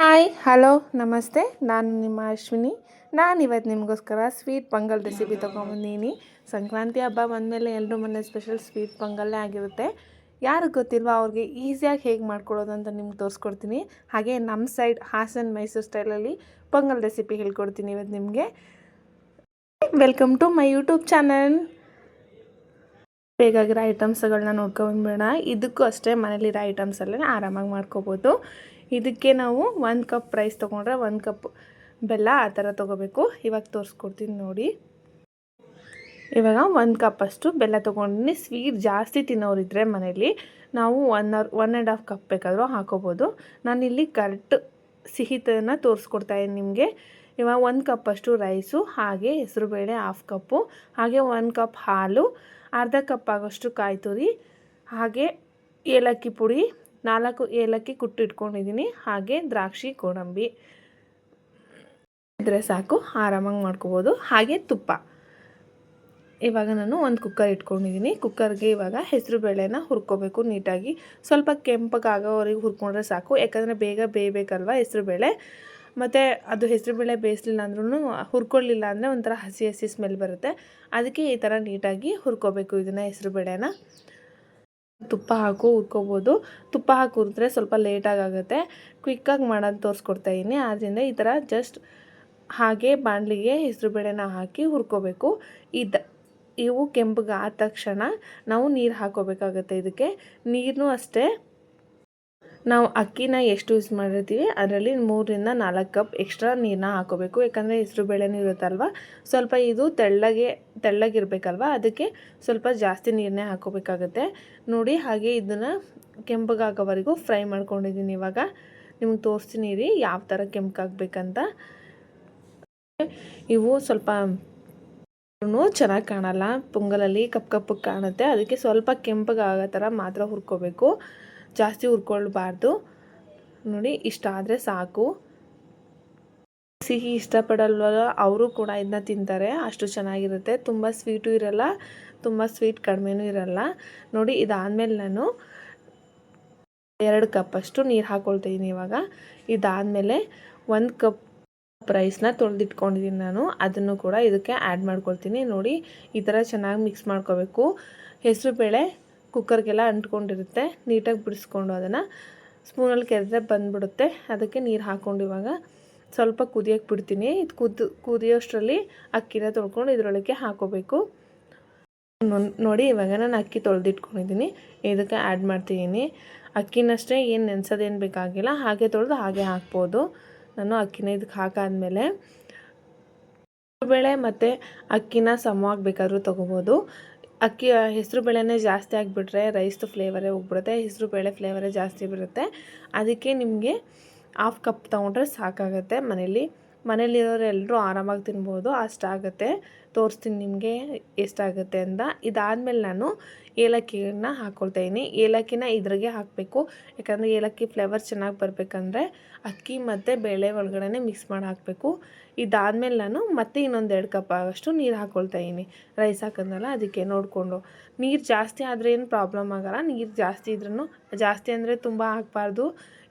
Hi, hello, ನಮಸ್ತೆ. ನಾನು ನಿಮ್ಮ ಅಶ್ವಿನಿ. ನಾನು ಇವತ್ತು ನಿಮಗೋಸ್ಕರ ಸ್ವೀಟ್ ಪೊಂಗಲ್ ರೆಸಿಪಿ ತೊಗೊಂಬಂದೀನಿ. ಸಂಕ್ರಾಂತಿ ಹಬ್ಬ ಬಂದಮೇಲೆ ಎಲ್ಲರೂ ಮನೆ ಸ್ಪೆಷಲ್ ಸ್ವೀಟ್ ಪೊಂಗಲ್ಲೇ ಆಗಿರುತ್ತೆ. ಯಾರು ಗೊತ್ತಿಲ್ವಾ ಅವ್ರಿಗೆ ಈಸಿಯಾಗಿ ಹೇಗೆ ಮಾಡ್ಕೊಳ್ಳೋದು ಅಂತ ನಿಮ್ಗೆ ತೋರಿಸ್ಕೊಡ್ತೀನಿ. ಹಾಗೆ ನಮ್ಮ ಸೈಡ್ ಹಾಸನ್ ಮೈಸೂರು ಸ್ಟೈಲಲ್ಲಿ ಪೊಂಗಲ್ ರೆಸಿಪಿ ಹೇಳ್ಕೊಡ್ತೀನಿ ಇವತ್ತು ನಿಮಗೆ. Welcome to my YouTube channel ಬೇಕಾಗಿರೋ ಐಟಮ್ಸ್ಗಳನ್ನ ನೋಡ್ಕೊಂಡ್ಬೇಡ ಇದಕ್ಕೂ ಅಷ್ಟೇ ಮನೇಲಿರೋ ಐಟಮ್ಸಲ್ಲೇ ಆರಾಮಾಗಿ ಮಾಡ್ಕೋಬೋದು. ಇದಕ್ಕೆ ನಾವು ಒಂದು ಕಪ್ ರೈಸ್ ತೊಗೊಂಡ್ರೆ ಒಂದು ಕಪ್ ಬೆಲ್ಲ ಆ ಥರ ತೊಗೋಬೇಕು. ಇವಾಗ ತೋರಿಸ್ಕೊಡ್ತೀನಿ ನೋಡಿ. ಇವಾಗ ಒಂದು ಕಪ್ಪಷ್ಟು ಬೆಲ್ಲ ತೊಗೊಂಡಿನಿ. ಸ್ವೀಟ್ ಜಾಸ್ತಿ ತಿನ್ನೋರಿದ್ರೆ ಮನೇಲಿ ನಾವು one hour one and half cup ಬೇಕಾದರೂ ಹಾಕೋಬೋದು. ನಾನಿಲ್ಲಿ ಕರೆಕ್ಟ್ ಸಿಹಿತನ ತೋರಿಸ್ಕೊಡ್ತಾಯಿದ್ದೀನಿ ನಿಮಗೆ. ಇವಾಗ ಒಂದು ಕಪ್ಪಷ್ಟು ರೈಸು ಹಾಗೆ ಹೆಸರುಬೇಳೆ ಹಾಫ್ ಕಪ್ಪು ಹಾಗೆ ಒಂದು ಕಪ್ ಹಾಲು, ಅರ್ಧ ಕಪ್ ಆಗೋಷ್ಟು ಕಾಯಿ ತುರಿ ಹಾಗೆ ಏಲಕ್ಕಿ ಪುಡಿ ನಾಲ್ಕು ಏಲಕ್ಕಿ ಕುಟ್ಟಿಟ್ಕೊಂಡಿದ್ದೀನಿ ಹಾಗೆ ದ್ರಾಕ್ಷಿ, ಗೋಡಂಬಿ. ಇದ್ರೆ ಸಾಕು, ಆರಾಮಾಗಿ ಮಾಡ್ಕೋಬೋದು. ಹಾಗೆ ತುಪ್ಪ. ಇವಾಗ ನಾನು ಒಂದು ಕುಕ್ಕರ್ ಇಟ್ಕೊಂಡಿದ್ದೀನಿ. ಕುಕ್ಕರ್ಗೆ ಇವಾಗ ಹೆಸರು ಬೇಳೆನ ಹುರ್ಕೋಬೇಕು ನೀಟಾಗಿ. ಸ್ವಲ್ಪ ಕೆಂಪಗಾಗೋವರೆಗೆ ಹುರ್ಕೊಂಡ್ರೆ ಸಾಕು. ಯಾಕಂದರೆ ಬೇಗ ಬೇಯಬೇಕಲ್ವ ಹೆಸರು ಬೇಳೆ. ಮತ್ತು ಅದು ಹೆಸರು ಬೇಳೆ ಬೇಯಿಸಲಿಲ್ಲ ಅಂದ್ರೂ ಹುರ್ಕೊಳ್ಳಿಲ್ಲ ಅಂದರೆ ಒಂಥರ ಹಸಿ ಹಸಿ ಸ್ಮೆಲ್ ಬರುತ್ತೆ. ಅದಕ್ಕೆ ಈ ಥರ ನೀಟಾಗಿ ಹುರ್ಕೋಬೇಕು ಇದನ್ನು ಹೆಸರು ಬೇಳೆನ. ತುಪ್ಪ ಹಾಕು, ಹುರ್ಕೋಬೋದು. ತುಪ್ಪ ಹಾಕಿ ಹುರಿದ್ರೆ ಸ್ವಲ್ಪ ಲೇಟಾಗಿ ಆಗುತ್ತೆ ಕ್ವಿಕ್ಕಾಗಿ ಮಾಡೋದು ತೋರಿಸ್ಕೊಡ್ತಾ ಇದ್ದೀನಿ ಆದ್ದರಿಂದ ಈ ಥರ ಜಸ್ಟ್ ಹಾಗೆ ಬಾಣಲಿಗೆ ಹೆಸರು ಬೇಳೆನ ಹಾಕಿ ಹುರ್ಕೋಬೇಕು. ಇದು, ಇವು ಕೆಂಪಗೆ ಆದ ತಕ್ಷಣ ನಾವು ನೀರು ಹಾಕೋಬೇಕಾಗತ್ತೆ ಇದಕ್ಕೆ. ನೀರನ್ನೂ ಅಷ್ಟೇ. ನಾವು ಅಕ್ಕಿನ ಎಷ್ಟು ಯೂಸ್ ಮಾಡಿರ್ತೀವಿ, ಅದರಲ್ಲಿ ಮೂರರಿಂದ ನಾಲ್ಕು ಕಪ್ ಎಕ್ಸ್ಟ್ರಾ ನೀರನ್ನ ಹಾಕೋಬೇಕು. ಯಾಕಂದರೆ ಹೆಸರು ಬೇಳೆನೂ ಇರುತ್ತಲ್ವ? ಸ್ವಲ್ಪ ಇದು ತೆಳ್ಳಗೆ, ತೆಳ್ಳಗಿರಬೇಕಲ್ವ? ಅದಕ್ಕೆ ಸ್ವಲ್ಪ ಜಾಸ್ತಿ ನೀರನ್ನೇ ಹಾಕೋಬೇಕಾಗುತ್ತೆ. ನೋಡಿ ಹಾಗೆ ಇದನ್ನು ಕೆಂಪಗಾಗೋವರೆಗೂ ಫ್ರೈ ಮಾಡ್ಕೊಂಡಿದ್ದೀನಿ ಇವಾಗ. ನಿಮ್ಗೆ ತೋರಿಸ್ತೀನಿ ರೀ ಯಾವ ಥರ ಕೆಂಪಗಾಗಬೇಕಂತ. ಇವು ಸ್ವಲ್ಪ ಚೆನ್ನಾಗಿ ಕಾಣಲ್ಲ. ಪೊಂಗಲಲ್ಲಿ ಕಪ್ಪು ಕಪ್ಪಗೆ ಕಾಣುತ್ತೆ. ಅದಕ್ಕೆ ಸ್ವಲ್ಪ ಕೆಂಪಗಾಗೋ ಥರ ಮಾತ್ರ ಹುರ್ಕೋಬೇಕು. ಜಾಸ್ತಿ ಹುರ್ಕೊಳ್ಬಾರ್ದು. ನೋಡಿ, ಇಷ್ಟ ಆದರೆ ಸಾಕು. ಸಿಹಿ ಇಷ್ಟಪಡಲ್ವಲ್ಲ, ಅವರು ಕೂಡ ಇದನ್ನ ತಿಂತಾರೆ. ಅಷ್ಟು ಚೆನ್ನಾಗಿರುತ್ತೆ. ತುಂಬ ಸ್ವೀಟು ಇರಲ್ಲ, ತುಂಬ ಸ್ವೀಟ್ ಕಡಿಮೆನೂ ಇರಲ್ಲ. ನೋಡಿ, ಇದಾದಮೇಲೆ ನಾನು ಎರಡು ಕಪ್ಪಷ್ಟು ನೀರು ಹಾಕ್ಕೊಳ್ತಿದ್ದೀನಿ ಇವಾಗ. ಇದಾದಮೇಲೆ ಒಂದು ಕಪ್ ರೈಸ್ನ ತೊಳೆದಿಟ್ಕೊಂಡಿದ್ದೀನಿ ನಾನು. ಅದನ್ನು ಕೂಡ ಇದಕ್ಕೆ ಆ್ಯಡ್ ಮಾಡ್ಕೊಳ್ತೀನಿ. ನೋಡಿ, ಈ ಥರ ಚೆನ್ನಾಗಿ ಮಿಕ್ಸ್ ಮಾಡ್ಕೋಬೇಕು. ಹೆಸರು ಬೇಳೆ ಕುಕ್ಕರ್ಗೆಲ್ಲ ಅಂಟ್ಕೊಂಡಿರುತ್ತೆ, ನೀಟಾಗಿ ಬಿಡಿಸ್ಕೊಂಡು ಅದನ್ನು. ಸ್ಪೂನಲ್ಲಿ ಕೆರೆದ್ರೆ ಬಂದುಬಿಡುತ್ತೆ. ಅದಕ್ಕೆ ನೀರು ಹಾಕ್ಕೊಂಡು ಇವಾಗ ಸ್ವಲ್ಪ ಕುದಿಯೋಕ್ಕೆ ಬಿಡ್ತೀನಿ. ಇದು ಕುದ್ದು ಕುದಿಯೋಷ್ಟರಲ್ಲಿ ಅಕ್ಕಿನ ತೊಳ್ಕೊಂಡು ಇದರೊಳಗೆ ಹಾಕೋಬೇಕು. ನೋಡಿ ಇವಾಗ ನಾನು ಅಕ್ಕಿ ತೊಳೆದಿಟ್ಕೊಂಡಿದ್ದೀನಿ. ಇದಕ್ಕೆ ಆ್ಯಡ್ ಮಾಡ್ತಿದ್ದೀನಿ. ಅಕ್ಕಿನಷ್ಟೇ ಏನು ನೆನೆಸೋದೇನು ಬೇಕಾಗಿಲ್ಲ. ಹಾಗೆ ತೊಳೆದು ಹಾಗೆ ಹಾಕ್ಬೋದು. ನಾನು ಅಕ್ಕಿನ ಇದಕ್ಕೆ ಹಾಕಾದ್ಮೇಲೆ ಬೇಳೆ ಮತ್ತು ಅಕ್ಕಿನ ಸಮವಾಗಿ ಬೇಕಾದರೂ ತೊಗೋಬೋದು. ಅಕ್ಕಿ ಹೆಸರು ಬೇಳೆನೇ ಜಾಸ್ತಿ ಆಗಿಬಿಟ್ರೆ ರೈಸ್ದು ಫ್ಲೇವರೇ ಹೋಗ್ಬಿಡುತ್ತೆ. ಹೆಸರು ಬೇಳೆ ಫ್ಲೇವರೇ ಜಾಸ್ತಿ ಬರುತ್ತೆ ಅದಕ್ಕೆ ನಿಮಗೆ ಹಾಫ್ ಕಪ್ ತೊಗೊಂಡ್ರೆ ಸಾಕಾಗುತ್ತೆ ಮನೇಲಿ. ಮನೇಲಿರೋರು ಎಲ್ಲರೂ ಆರಾಮಾಗಿ ತಿನ್ಬೋದು ಅಷ್ಟಾಗುತ್ತೆ ತೋರಿಸ್ತೀನಿ ನಿಮಗೆ ಎಷ್ಟಾಗುತ್ತೆ ಅಂತ. ಇದಾದಮೇಲೆ ನಾನು ಏಲಕ್ಕಿಯನ್ನು ಹಾಕ್ಕೊಳ್ತಾಯಿದ್ದೀನಿ ಏಲಕ್ಕಿನ ಇದ್ರಾಗೆ ಹಾಕಬೇಕು. ಯಾಕಂದರೆ ಏಲಕ್ಕಿ ಫ್ಲೇವರ್ ಚೆನ್ನಾಗಿ ಬರಬೇಕಂದ್ರೆ ಅಕ್ಕಿ ಮತ್ತು ಬೇಳೆ ಒಳಗಡೆ ಮಿಕ್ಸ್ ಮಾಡಿ ಹಾಕಬೇಕು. ಇದಾದಮೇಲೆ ನಾನು ಮತ್ತೆ ಇನ್ನೊಂದು ಎರಡು ಕಪ್ ಆಗೋಷ್ಟು ನೀರು ಹಾಕ್ಕೊಳ್ತಾ ಇದ್ದೀನಿ ರೈಸ್ ಹಾಕಂದಲ್ಲ ಅದಕ್ಕೆ ನೋಡಿಕೊಂಡು. ನೀರು ಜಾಸ್ತಿ ಆದರೆ ಏನು ಪ್ರಾಬ್ಲಮ್ ಆಗೋಲ್ಲ. ನೀರು ಜಾಸ್ತಿ ಇದ್ರೂ ಜಾಸ್ತಿ ಅಂದರೆ ತುಂಬ ಹಾಕಬಾರ್ದು.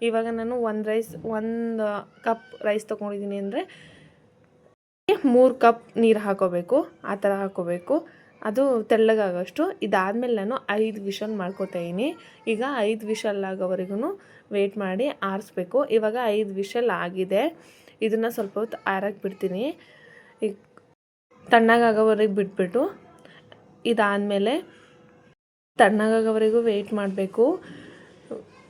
ಇವಾಗ ನಾನು ಒಂದು ರೈಸ್, ಒಂದು ಕಪ್ ರೈಸ್ ತೊಗೊಂಡಿದ್ದೀನಿ ಅಂದರೆ ಮೂರು ಕಪ್ ನೀರು ಹಾಕೋಬೇಕು. ಆ ಥರ ಹಾಕೋಬೇಕು. ಅದು ತೆಳ್ಳಗಾಗೋಷ್ಟು ಇದಾದಮೇಲೆ ನಾನು ಐದು ವಿಷಲ್ ಇದ್ದೀನಿ ಈಗ ಐದು ವಿಷಲ್ ಆಗೋವರೆಗೂ ವೇಟ್ ಮಾಡಿ ಆರಿಸ್ಬೇಕು. ಇವಾಗ ಐದು ವಿಷಲ್ ಆಗಿದೆ. ಇದನ್ನು ಸ್ವಲ್ಪ ಹೊತ್ತು ಆರಕ್ಕೆ ಬಿಡ್ತೀನಿ. ಈಗ ತಣ್ಣಗಾಗೋವರೆಗೆ ಬಿಟ್ಬಿಟ್ಟು ಇದಾದಮೇಲೆ ತಣ್ಣಗಾಗೋವರೆಗೂ ವೆಯ್ಟ್ ಮಾಡಬೇಕು.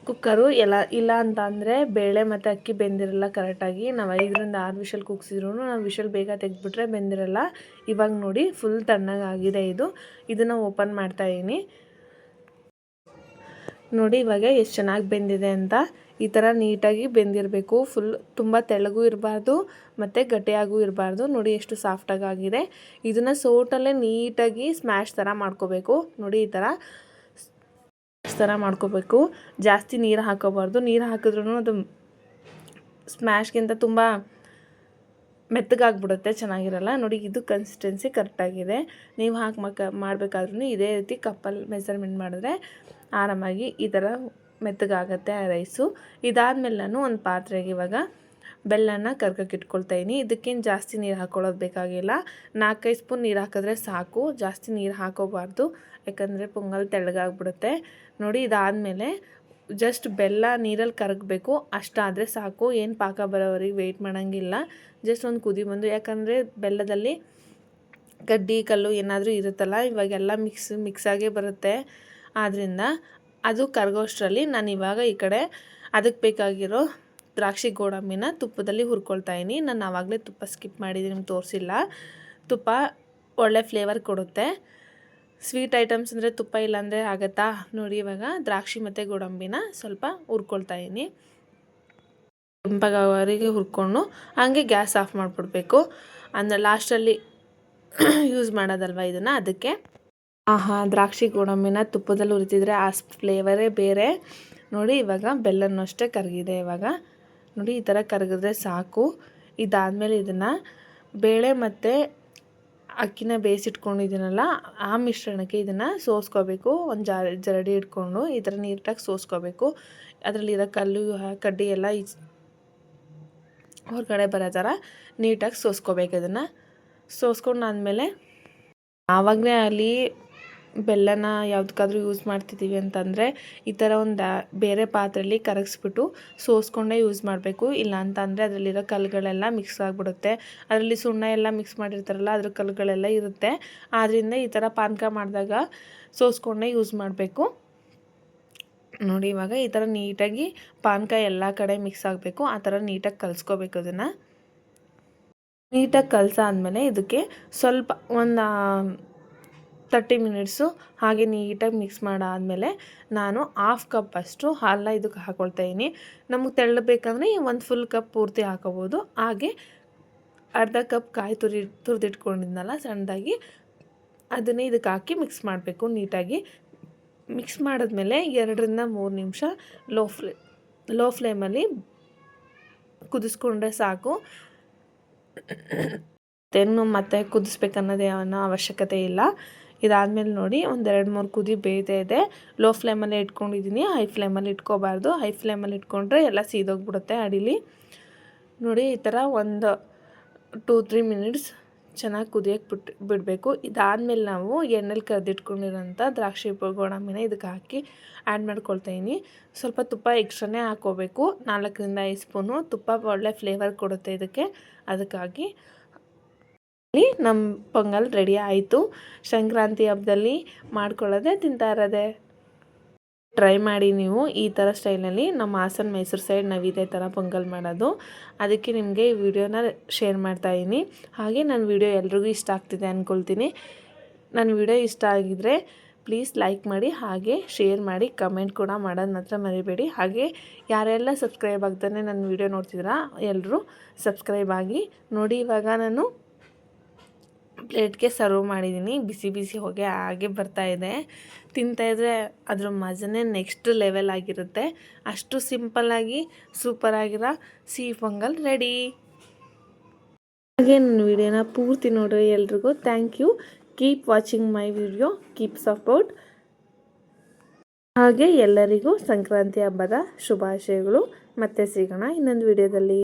ಕುಕ್ಕರು ಎಲ್ಲ ಇಲ್ಲ ಅಂತ ಅಂದರೆ ಬೇಳೆ ಮತ್ತು ಅಕ್ಕಿ ಬೆಂದಿರಲ್ಲ ಕರೆಕ್ಟಾಗಿ ನಾವು ಐದರಿಂದ ಆರು ವಿಷಲ್ ಕುಗ್ಸಿದ್ರು ನಾವು ವಿಷಲ್ ಬೇಗ ತೆಗೆದ್ಬಿಟ್ರೆ ಬೆಂದಿರಲ್ಲ. ಇವಾಗ ನೋಡಿ ಫುಲ್ ತಣ್ಣಗಾಗಿದೆ ಇದು. ಇದನ್ನು ಓಪನ್ ಮಾಡ್ತಾಯಿದ್ದೀನಿ ನೋಡಿ ಇವಾಗ ಎಷ್ಟು ಚೆನ್ನಾಗಿ ಬೆಂದಿದೆ ಅಂತ. ಈ ಥರ ನೀಟಾಗಿ ಬೆಂದಿರಬೇಕು. ಫುಲ್ ತುಂಬ ತೆಳಗೂ ಇರಬಾರ್ದು, ಮತ್ತು ಗಟ್ಟಿಯಾಗೂ ಇರಬಾರ್ದು. ನೋಡಿ ಎಷ್ಟು ಸಾಫ್ಟಾಗಿ ಆಗಿದೆ. ಇದನ್ನು ಸೋಟಲ್ಲೇ ನೀಟಾಗಿ ಸ್ಮ್ಯಾಶ್ ಥರ ಮಾಡ್ಕೋಬೇಕು. ನೋಡಿ ಈ ಥರ ಥರ ಮಾಡ್ಕೋಬೇಕು. ಜಾಸ್ತಿ ನೀರು ಹಾಕೋಬಾರ್ದು. ನೀರು ಹಾಕಿದ್ರೂ ಅದು ಸ್ಮ್ಯಾಶ್ಗಿಂತ ತುಂಬ ಮೆತ್ತಗಾಗ್ಬಿಡುತ್ತೆ, ಚೆನ್ನಾಗಿರಲ್ಲ. ನೋಡಿ ಇದು ಕನ್ಸಿಸ್ಟೆನ್ಸಿ ಕರೆಕ್ಟಾಗಿದೆ ನೀವು ಹಾಕಿ ಮಾಡಬೇಕಾದ್ರೂ ಇದೇ ರೀತಿ ಕಪ್ಪಲ್ಲಿ ಮೆಸರ್ಮೆಂಟ್ ಮಾಡಿದ್ರೆ ಆರಾಮಾಗಿ ಈ ಥರ ಮೆತ್ತಗಾಗತ್ತೆ ಆ ರೈಸು. ಇದಾದಮೇಲೆ ನಾನು ಒಂದು ಪಾತ್ರೆಗೆ ಇವಾಗ ಬೆಲ್ಲನ ಕರ್ಕಕ್ಕೆ ಇಟ್ಕೊಳ್ತಾ ಇದೀನಿ. ಇದಕ್ಕೇನು ಜಾಸ್ತಿ ನೀರು ಹಾಕ್ಕೊಳ್ಳೋದು ಬೇಕಾಗಿಲ್ಲ. ನಾಲ್ಕೈದು ಸ್ಪೂನ್ ನೀರು ಹಾಕಿದ್ರೆ ಸಾಕು. ಜಾಸ್ತಿ ನೀರು ಹಾಕೋಬಾರ್ದು. ಯಾಕಂದರೆ ಪೊಂಗಲ್ ತೆಳ್ಳಗಾಗ್ಬಿಡುತ್ತೆ. ನೋಡಿ, ಇದಾದಮೇಲೆ ಜಸ್ಟ್ ಬೆಲ್ಲ ನೀರಲ್ಲಿ ಕರಗಬೇಕು. ಅಷ್ಟಾದರೆ ಸಾಕು. ಏನು ಪಾಕ ಬರೋವರೆಗೆ ವೆಯ್ಟ್ ಮಾಡೋಂಗಿಲ್ಲ. ಜಸ್ಟ್ ಒಂದು ಕುದಿ ಬಂದು, ಯಾಕಂದರೆ ಬೆಲ್ಲದಲ್ಲಿ ಗಡ್ಡಿ, ಕಲ್ಲು ಏನಾದರೂ ಇರುತ್ತಲ್ಲ, ಇವಾಗೆಲ್ಲ ಮಿಕ್ಸ್ ಮಿಕ್ಸಾಗೇ ಬರುತ್ತೆ. ಆದ್ದರಿಂದ ಅದು ಕರಗೋಷ್ಟರಲ್ಲಿ ನಾನು ಇವಾಗ ಈ ಕಡೆ ಅದಕ್ಕೆ ಬೇಕಾಗಿರೋ ದ್ರಾಕ್ಷಿ ಗೋಡಂಬಿನ ತುಪ್ಪದಲ್ಲಿ ಹುರ್ಕೊಳ್ತಾ ಇದ್ದೀನಿ ನಾನು ಆವಾಗಲೇ ತುಪ್ಪ ಸ್ಕಿಪ್ ಮಾಡಿದ್ದೀನಿ ನಿಮ್ಗೆ ತೋರಿಸಿಲ್ಲ. ತುಪ್ಪ ಒಳ್ಳೆ ಫ್ಲೇವರ್ ಕೊಡುತ್ತೆ. ಸ್ವೀಟ್ ಐಟಮ್ಸ್ ಅಂದರೆ ತುಪ್ಪ ಇಲ್ಲಾಂದರೆ ಆಗತ್ತಾ? ನೋಡಿ ಇವಾಗ ದ್ರಾಕ್ಷಿ ಮತ್ತು ಗೋಡಂಬಿನ ಸ್ವಲ್ಪ ಹುರ್ಕೊಳ್ತಾ ಇದ್ದೀನಿ ಕೆಂಪಾಗವರಿಗೆ ಹುರ್ಕೊಂಡು ಹಾಗೆ ಗ್ಯಾಸ್ ಆಫ್ ಮಾಡಿಬಿಡ್ಬೇಕು ಅಂದರೆ ಲಾಸ್ಟಲ್ಲಿ ಯೂಸ್ ಮಾಡೋದಲ್ವ ಇದನ್ನು? ಅದಕ್ಕೆ ಆಹಾ, ದ್ರಾಕ್ಷಿ ಗೋಡಂಬಿನ ತುಪ್ಪದಲ್ಲಿ ಹುರಿತಿದ್ರೆ ಆ ಫ್ಲೇವರೇ ಬೇರೆ. ನೋಡಿ, ಇವಾಗ ಬೆಲ್ಲನೂ ಅಷ್ಟೇ ಕರಗಿದೆ ಇವಾಗ. ನೋಡಿ, ಈ ಥರ ಕರಗಿದ್ರೆ ಸಾಕು. ಇದಾದಮೇಲೆ ಇದನ್ನು ಬೇಳೆ ಮತ್ತು ಅಕ್ಕಿನ ಬೇಯಿಸಿಟ್ಕೊಂಡಿದ್ದೀನಲ್ಲ ಆ ಮಿಶ್ರಣಕ್ಕೆ ಇದನ್ನು ಸೋಸ್ಕೋಬೇಕು. ಒಂದು ಜಾರ ಜರಡಿ ಇಟ್ಕೊಂಡು ಈ ಥರ ನೀಟಾಗಿ ಸೋಸ್ಕೋಬೇಕು. ಅದರಲ್ಲಿರೋ ಕಲ್ಲು, ಕಡ್ಡಿ ಎಲ್ಲ ಹೊರಗಡೆ ಬರೋ ಥರ ನೀಟಾಗಿ ಸೋಸ್ಕೋಬೇಕು ಇದನ್ನು. ಸೋಸ್ಕೊಂಡು ಆದಮೇಲೆ ಆವಾಗಲೇ ಅಲ್ಲಿ ಬೆಲ್ಲನ ಯಾವುದಕ್ಕಾದ್ರೂ ಯೂಸ್ ಮಾಡ್ತಿದ್ದೀವಿ ಅಂತಂದರೆ ಈ ಥರ ಒಂದು ಬೇರೆ ಪಾತ್ರೆಯಲ್ಲಿ ಕರಗಿಸ್ಬಿಟ್ಟು ಸೋಸ್ಕೊಂಡೇ ಯೂಸ್ ಮಾಡಬೇಕು. ಇಲ್ಲ ಅಂತಂದರೆ ಅದರಲ್ಲಿರೋ ಕಲ್ಲುಗಳೆಲ್ಲ ಮಿಕ್ಸ್ ಆಗಿಬಿಡುತ್ತೆ. ಅದರಲ್ಲಿ ಸುಣ್ಣ ಎಲ್ಲ ಮಿಕ್ಸ್ ಮಾಡಿರ್ತಾರಲ್ಲ, ಅದ್ರ ಕಲ್ಲುಗಳೆಲ್ಲ ಇರುತ್ತೆ. ಆದ್ದರಿಂದ ಈ ಥರ ಪಾನಕ ಮಾಡಿದಾಗ ಸೋಸ್ಕೊಂಡೇ ಯೂಸ್ ಮಾಡಬೇಕು. ನೋಡಿ, ಇವಾಗ ಈ ಥರ ನೀಟಾಗಿ ಪಾನಕ ಎಲ್ಲ ಕಡೆ ಮಿಕ್ಸ್ ಆಗಬೇಕು. ಆ ಥರ ನೀಟಾಗಿ ಕಲಿಸ್ಕೋಬೇಕು ಅದನ್ನು ನೀಟಾಗಿ ಕಲಸಾದ್ಮೇಲೆ ಇದಕ್ಕೆ ಸ್ವಲ್ಪ ಒಂದು ತರ್ಟಿ ಮಿನಿಟ್ಸು ಹಾಗೆ ನೀಟಾಗಿ ಮಿಕ್ಸ್ ಮಾಡಾದಮೇಲೆ ನಾನು ಹಾಫ್ ಕಪ್ ಅಷ್ಟು ಹಾಲನ್ನ ಇದಕ್ಕೆ ಹಾಕ್ಕೊಳ್ತಾ ಇದ್ದೀನಿ. ನಮಗೆ ತೆಳ್ಳಬೇಕಂದ್ರೆ ಒಂದು ಫುಲ್ ಕಪ್ ಪೂರ್ತಿ ಹಾಕೋಬೋದು. ಹಾಗೆ ಅರ್ಧ ಕಪ್ ಕಾಯಿ ತುರಿ ತುರಿದಿಟ್ಕೊಂಡಿದ್ನಲ್ಲ ಸಣ್ಣದಾಗಿ ಅದನ್ನೇ ಇದಕ್ಕೆ ಹಾಕಿ ಮಿಕ್ಸ್ ಮಾಡಬೇಕು ನೀಟಾಗಿ. ಮಿಕ್ಸ್ ಮಾಡಿದ್ಮೇಲೆ ಎರಡರಿಂದ ಮೂರು ನಿಮಿಷ ಲೋ ಫ್ಲೇ ಲೋ ಫ್ಲೇಮಲ್ಲಿ ಕುದಿಸ್ಕೊಂಡ್ರೆ ಸಾಕು. ತೆನ್ನು ಮತ್ತೆ ಕುದಿಸ್ಬೇಕನ್ನೋದೇ ಅನ್ನೋ ಅವಶ್ಯಕತೆ ಇಲ್ಲ. ಇದಾದಮೇಲೆ ನೋಡಿ ಒಂದೆರಡು ಮೂರು ಕುದಿ ಬೇಯ್ತಾ ಇದೆ. ಲೋ ಫ್ಲೇಮಲ್ಲೇ ಇಟ್ಕೊಂಡಿದ್ದೀನಿ ಹೈ ಫ್ಲೇಮಲ್ಲಿ ಇಟ್ಕೋಬಾರ್ದು. ಹೈ ಫ್ಲೇಮಲ್ಲಿ ಇಟ್ಕೊಂಡ್ರೆ ಎಲ್ಲ ಸೀದೋಗ್ಬಿಡುತ್ತೆ ಅಡಿಲಿ. ನೋಡಿ ಈ ಥರ ಒಂದು ಟೂ ತ್ರೀ ಮಿನಿಟ್ಸ್ ಚೆನ್ನಾಗಿ ಕುದಿಯೋಕ್ಕೆ ಬಿಟ್, ಬಿಡಬೇಕು. ಇದಾದಮೇಲೆ ನಾವು ಎಣ್ಣೆಲಿ ಕರೆದಿಟ್ಕೊಂಡಿರೋಂಥ ದ್ರಾಕ್ಷಿ ಗೋಡಂಬಿನ ಇದಕ್ಕೆ ಹಾಕಿ ಆ್ಯಡ್ ಮಾಡ್ಕೊಳ್ತಾಯಿನಿ ಸ್ವಲ್ಪ ತುಪ್ಪ ಎಕ್ಸ್ಟ್ರಾನೇ ಹಾಕ್ಕೋಬೇಕು. ನಾಲ್ಕರಿಂದ ಐದು ಸ್ಪೂನು ತುಪ್ಪ ಒಳ್ಳೆ ಫ್ಲೇವರ್ ಕೊಡುತ್ತೆ ಇದಕ್ಕೆ. ಅದಕ್ಕಾಗಿ ನಮ್ಮ ಪೊಂಗಲ್ ರೆಡಿ ಆಯಿತು. ಸಂಕ್ರಾಂತಿ ಹಬ್ಬದಲ್ಲಿ ಮಾಡ್ಕೊಳ್ಳೋದೆ ತಿಂತಾ ಇರೋದೆ. ಟ್ರೈ ಮಾಡಿ ನೀವು ಈ ಥರ ಸ್ಟೈಲಲ್ಲಿ ನಮ್ಮ ಹಾಸನ ಮೈಸೂರು ಸೈಡ್ ನಾವು ಇದೇ ಥರ ಪೊಂಗಲ್ ಮಾಡೋದು. ಅದಕ್ಕೆ ನಿಮಗೆ ಈ ವಿಡಿಯೋನ ಶೇರ್ ಮಾಡ್ತಾಯಿದ್ದೀನಿ ಹಾಗೆ ನನ್ನ ವಿಡಿಯೋ ಎಲ್ರಿಗೂ ಇಷ್ಟ ಆಗ್ತಿದೆ ಅಂದ್ಕೊಳ್ತೀನಿ ನನ್ನ ವಿಡಿಯೋ ಇಷ್ಟ ಆಗಿದ್ರೆ ಪ್ಲೀಸ್ ಲೈಕ್ ಮಾಡಿ, ಹಾಗೆ ಶೇರ್ ಮಾಡಿ, ಕಮೆಂಟ್ ಕೂಡ ಮಾಡೋದು ಮಾತ್ರ ಮರಿಬೇಡಿ. ಹಾಗೆ ಯಾರೆಲ್ಲ ಸಬ್ಸ್ಕ್ರೈಬ್ ಆಗ್ತಾನೆ ನನ್ನ ವಿಡಿಯೋ ನೋಡ್ತಿದ್ದೀರಾ ಎಲ್ಲರೂ ಸಬ್ಸ್ಕ್ರೈಬ್ ಆಗಿ ನೋಡಿ. ಇವಾಗ ನಾನು ಪ್ಲೇಟ್ಗೆ ಸರ್ವ್ ಮಾಡಿದ್ದೀನಿ. ಬಿಸಿ ಬಿಸಿ ಹೊಗೆ ಹಾಗೆ ಬರ್ತಾಯಿದೆ ತಿಂತಾಯಿದ್ರೆ ಅದರ ಮಜನೇ ನೆಕ್ಸ್ಟ್ ಲೆವೆಲ್ ಆಗಿರುತ್ತೆ. ಅಷ್ಟು ಸಿಂಪಲ್ಲಾಗಿ ಸೂಪರಾಗಿರೋ ಸಿಹಿ ಪೊಂಗಲ್ ರೆಡಿ. ಹಾಗೆ ನನ್ನ ವಿಡಿಯೋನ ಪೂರ್ತಿ ನೋಡ್ರಿ ಎಲ್ರಿಗೂ. Thank you. Keep watching my video. Keep support. ಹಾಗೆ ಎಲ್ಲರಿಗೂ ಸಂಕ್ರಾಂತಿ ಹಬ್ಬದ ಶುಭಾಶಯಗಳು. ಮತ್ತೆ ಸಿಗೋಣ ಇನ್ನೊಂದು ವಿಡಿಯೋದಲ್ಲಿ.